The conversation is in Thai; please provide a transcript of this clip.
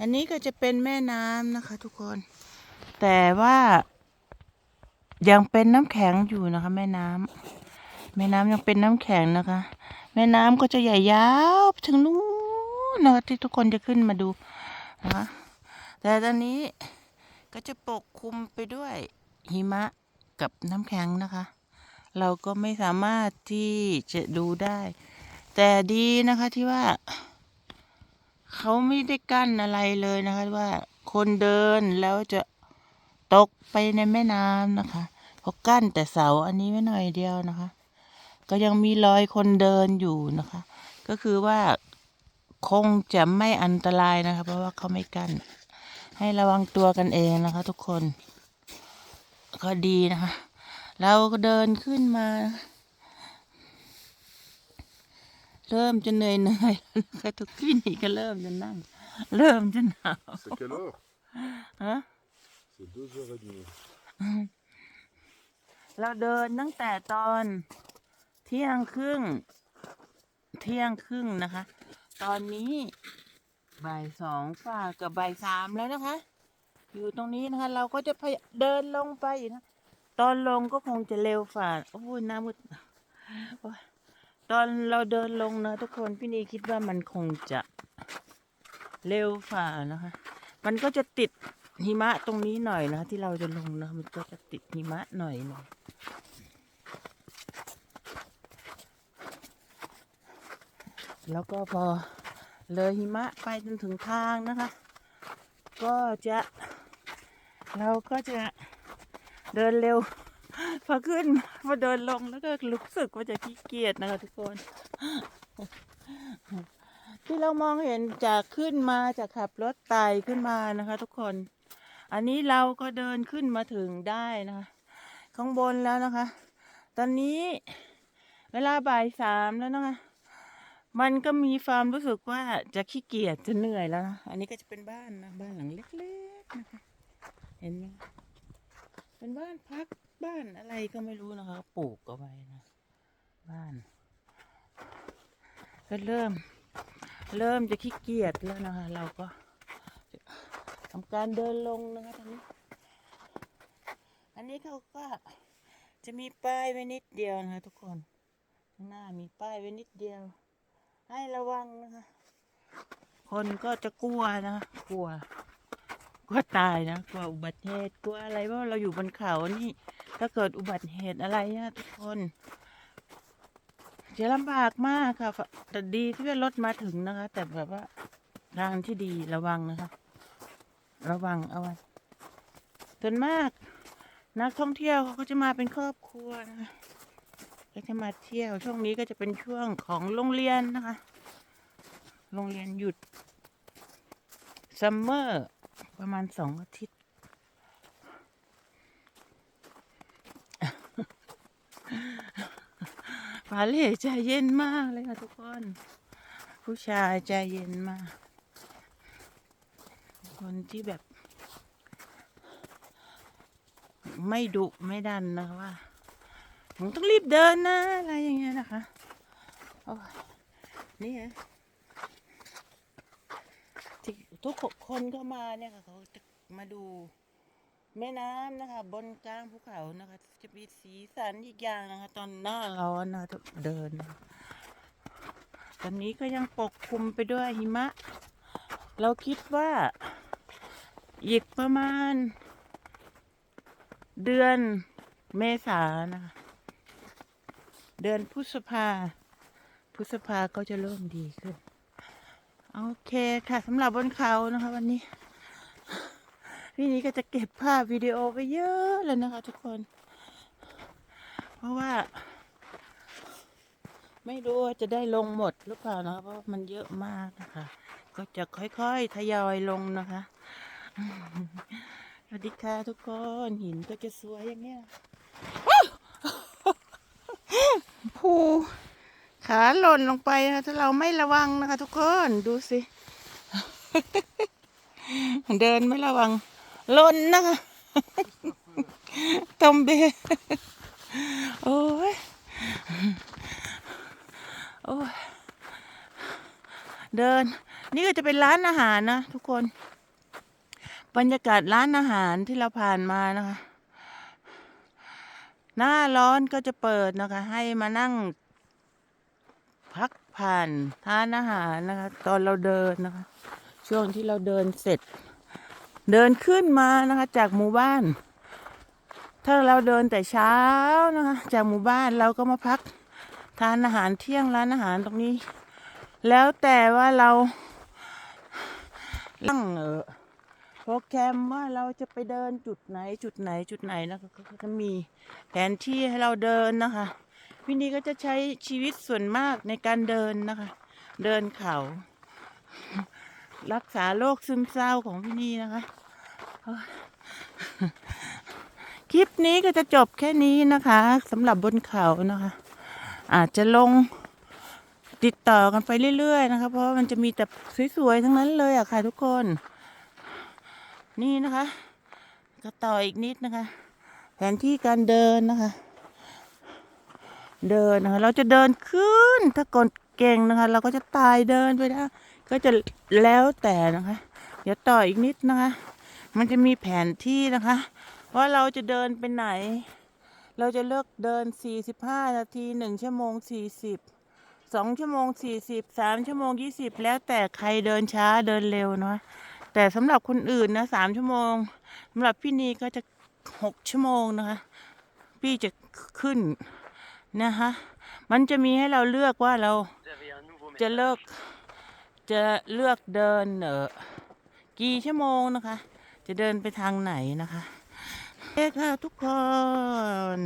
อันนี้ก็จะเป็นแม่น้ำนะคะ ทุกคน แต่ว่ายังเป็นน้ำแข็งอยู่นะคะ แม่น้ำแม่น้ำยังเป็นน้ำแข็งนะคะ แม่น้ำก็จะใหญ่ยาวถึงนู้นนะคะที่ทุกคนจะขึ้นมาดูนะคะแต่ตอนนี้ก็จะปกคลุมไปด้วยหิมะกับน้ำแข็งนะคะ เราก็ไม่สามารถที่จะดูได้ แต่ดีนะคะที่ว่า เขาไม่ได้กั้นอะไรเลยนะคะ ว่าคนเดินแล้วจะตกไปในแม่น้ำนะคะเขากั้นแต่เสาอันนี้ไว้หน่อยเดียวนะคะ ก็ยังมีรอยคนเดินอยู่นะคะ ก็คือว่าคงจะไม่อันตรายนะคะ เพราะว่าเขาไม่กั้น ให้ระวังตัวกันเองนะคะ ทุกคน ก็ดีนะคะ เราเดินขึ้นมา เริ่มจะเหนื่อยเหนื่อยๆแล้วนะคะทุกที่นี่ก็เริ่มจะนั่ง เริ่มจะหนาว C'est quelle heure ฮะ C'est 2h30. เราเดินตั้งแต่ตอนเที่ยงครึ่ง เที่ยงครึ่งนะคะ ตอนนี้บ่ายสองฝ่ากับบ่ายสามแล้วนะคะ อยู่ตรงนี้นะคะ เราก็จะพยเดินลงไปนะ ตอนลงก็คงจะเร็วฝ่าโอ้ยหน้ามืดโอ้ย ตอนเราเดินลงนะทุกคนพี่นีคิดว่ามันคงจะเร็วฝ่านะคะ มันก็จะติดหิมะตรงนี้หน่อยนะ ที่เราจะลงนะ มันก็จะติดหิมะหน่อยหน่อยแล้วก็พอเลยหิมะไปจนถึงทางนะคะ ก็จะ เราก็จะเดินเร็ว พอขึ้นพอเดินลงแล้วก็รู้สึกว่าจะขี้เกียจนะคะทุกคน ที่เรามองเห็นจากขึ้นมาจากขับรถไต่ขึ้นมานะคะ ทุกคน อันนี้เราก็เดินขึ้นมาถึงได้นะคะ ข้างบนแล้วนะคะ ตอนนี้เวลาบ่ายสามแล้วนะคะมันก็มีความรู้สึกว่าจะขี้เกียจจะเหนื่อยแล้วนะ อันนี้ก็จะเป็นบ้านนะ บ้านหลังเล็กๆนะคะ เห็นไหมเป็นบ้านพัก บ้านอะไรก็ไม่รู้นะคะปลูกเอาไว้นะ บ้าน ก็เริ่ม เริ่มจะขี้เกียจแล้วนะคะ เราก็ทำการเดินลงนะคะตอนนี้ อันนี้เขาก็จะมีป้ายไว้นิดเดียวนะคะทุกคนหน้ามีป้ายไว้นิดเดียว ให้ระวังนะคะ คนก็จะกลัวนะ กลัวกลัวตายนะกลัวอุบัติเหตุกลัวอะไรเพราะเราอยู่บนเขานี่ ถ้าเกิดอุบัติเหตุอะไรนะทุกคนจะลำบากมากค่ะแต่ดีที่ว่ารถมาถึงนะคะ แต่แบบว่าทางที่ดีระวังนะคะ ระวังเอาไว้ส่วนมาก นักท่องเที่ยวเขาก็จะมาเป็นครอบครัวนะคะก็จะมาเที่ยวช่วงนี้ก็จะเป็นช่วงของโรงเรียนนะคะ โรงเรียนหยุดซัมเมอร์ประมาณสองอาทิตย์ ฟาเล่ใจเย็นมากเลยค่ะทุกคน ผู้ชายใจเย็นมาก คนที่แบบ ไม่ดุไม่ดันนะคะว่าผมต้องรีบเดินนะ อะไรอย่างเงี้ยนะคะโอ้นี่ไงที่ทุกคนก็มาเนี่ยค่ะเขาจะมาดู แม่น้ำนะคะ บนกลางภูเขานะคะ จะมีสีสันอีกอย่างนะคะ ตอนหน้าร้อนนะะเดิน ตอนนี้ก็ยังปกคลุมไปด้วยหิมะ เราคิดว่า อีกประมาณ เดือนเมษานะคะเดือนพฤษภาพฤษภาก็จะเริ่มดีขึ้น โอเคค่ะสำหรับบนเขานะคะ วันนี้ พี่นี้ก็จะเก็บภาพวิดีโอไปเยอะเลยนะคะ ทุกคน เพราะว่า ไม่รู้ว่าจะได้ลงหมดหรือเปล่านะเพราะมันเยอะมากนะคะ ก็จะค่อยๆทยอยลงนะคะสวัสดีค่ะทุกคนหินก็จะสวยอย่างเงี้ยภูขาหล่นลงไปนะถ้าเราไม่ระวังนะคะ ทุกคนดูสิ เดินไม่ระวัง ล่นนะคะตอมเบโอ้ยโอ้ยเดิน นี่ก็จะเป็นร้านอาหารนะทุกคน บรรยากาศร้านอาหารที่เราผ่านมานะคะ หน้าร้อนก็จะเปิดนะคะ ให้มานั่ง พักผ่านทานอาหารนะคะ ตอนเราเดินนะคะ ช่วงที่เราเดินเสร็จ เดินขึ้นมานะคะจากหมู่บ้าน ถ้าเราเดินแต่เช้านะคะ จากหมู่บ้านเราก็มาพักทานอาหารเที่ยงร้านอาหารตรงนี้ แล้วแต่ว่าเราตั้งเออโปรแกรมว่าเราจะไปเดินจุดไหนจุดไหนจุดไหนนะคะก็จะมีแผนที่ให้เราเดินนะคะพี่นีก็จะใช้ชีวิตส่วนมากในการเดินนะคะ เดินเขา รักษาโรคซึมเศร้าของพี่นีนะคะ คลิปนี้ก็จะจบแค่นี้นะคะสำหรับบนเขานะคะ อาจจะลงติดต่อกันไปเรื่อยๆนะคะ เพราะว่ามันจะมีแต่สวยๆทั้งนั้นเลยอะค่ะทุกคน นี่นะคะ ก็ต่ออีกนิดนะคะ แผนที่การเดินนะคะ เดินนะคะ เราจะเดินขึ้นถ้ากดเก่งนะคะ เราก็จะตายเดินไปได้ ก็จะแล้วแต่นะคะ เดี๋ยวต่ออีกนิดนะคะ มันจะมีแผนที่นะคะ ว่าเราจะเดินไปไหน เราจะเลือกเดิน 45 นาที 1 ชั่วโมง 40 2 ชั่วโมง 40 3 ชั่วโมง 20 แล้วแต่ใครเดินช้าเดินเร็วเนาะแต่สำหรับคนอื่นนะ3ชั่วโมงสำหรับพี่นีก็จะ 6 ชั่วโมงนะคะ พี่จะขึ้นนะคะ มันจะมีให้เราเลือกว่าเราจะเลิก จะเลือกเดินเออกี่ชั่วโมงนะคะ จะเดินไปทางไหนนะคะเอ้ค่ะทุกคน